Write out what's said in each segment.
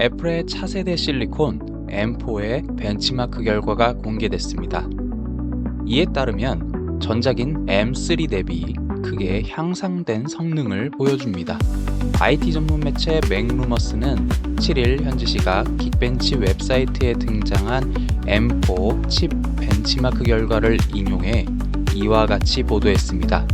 애플의 차세대 실리콘 M4의 벤치마크 결과가 공개됐습니다. 이에 따르면 전작인 M3 대비 크게 향상된 성능을 보여줍니다. IT 전문 매체 맥루머스는 7일 현지 시각 긱벤치 웹사이트에 등장한 M4 칩 벤치마크 결과를 인용해 이와 같이 보도했습니다.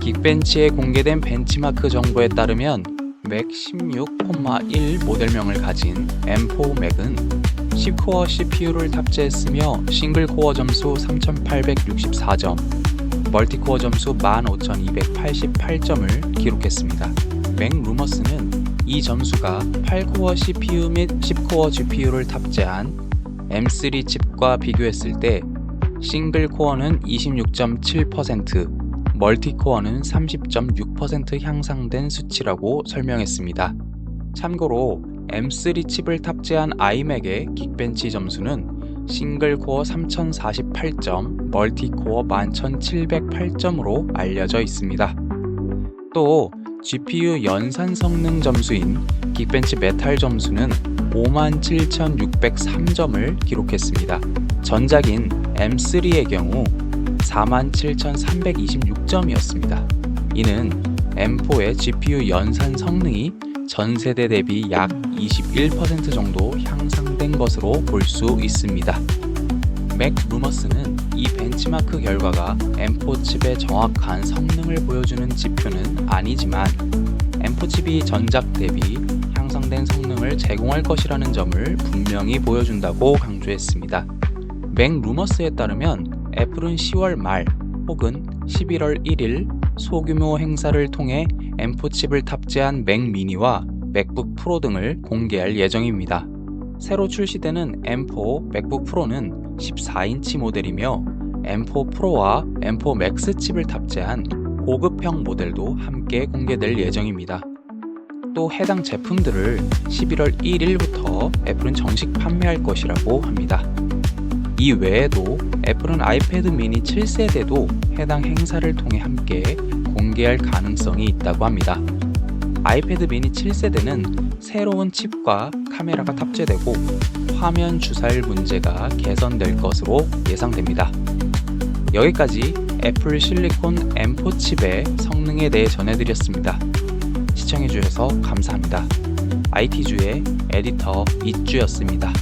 긱벤치에 공개된 벤치마크 정보에 따르면 맥 16,1 모델명을 가진 M4 맥은 10코어 CPU를 탑재했으며 싱글코어 점수 3864점, 멀티코어 점수 15288점을 기록했습니다. 맥 루머스는 이 점수가 8코어 CPU 및 10코어 GPU를 탑재한 M3 칩과 비교했을 때 싱글코어는 26.7%, 멀티코어는 30.6% 향상된 수치라고 설명했습니다. 참고로 M3 칩을 탑재한 iMac의 긱벤치 점수는 싱글코어 3048점, 멀티코어 11708점으로 알려져 있습니다. 또 GPU 연산 성능 점수인 긱벤치 메탈 점수는 57,603점을 기록했습니다. 전작인 M3의 경우 47,326점이었습니다. 이는 M4의 GPU 연산 성능이 전 세대 대비 약 21% 정도 향상된 것으로 볼 수 있습니다. 맥 루머스는 이 벤치마크 결과가 M4 칩의 정확한 성능을 보여주는 지표는 아니지만 M4 칩이 전작 대비 향상된 성능을 제공할 것이라는 점을 분명히 보여준다고 강조했습니다. 맥 루머스에 따르면 애플은 10월 말 혹은 11월 1일 소규모 행사를 통해 M4 칩을 탑재한 맥 미니와 맥북 프로 등을 공개할 예정입니다. 새로 출시되는 M4 맥북 프로는 14인치 모델이며 M4 프로와 M4 맥스 칩을 탑재한 고급형 모델도 함께 공개될 예정입니다. 또 해당 제품들을 11월 1일부터 애플은 정식 판매할 것이라고 합니다. 이 외에도 애플은 아이패드 미니 7세대도 해당 행사를 통해 함께 공개할 가능성이 있다고 합니다. 아이패드 미니 7세대는 새로운 칩과 카메라가 탑재되고 화면 주사일 문제가 개선될 것으로 예상됩니다. 여기까지 애플 실리콘 M4 칩의 성능에 대해 전해드렸습니다. 시청해주셔서 감사합니다. IT주의 에디터 이주였습니다.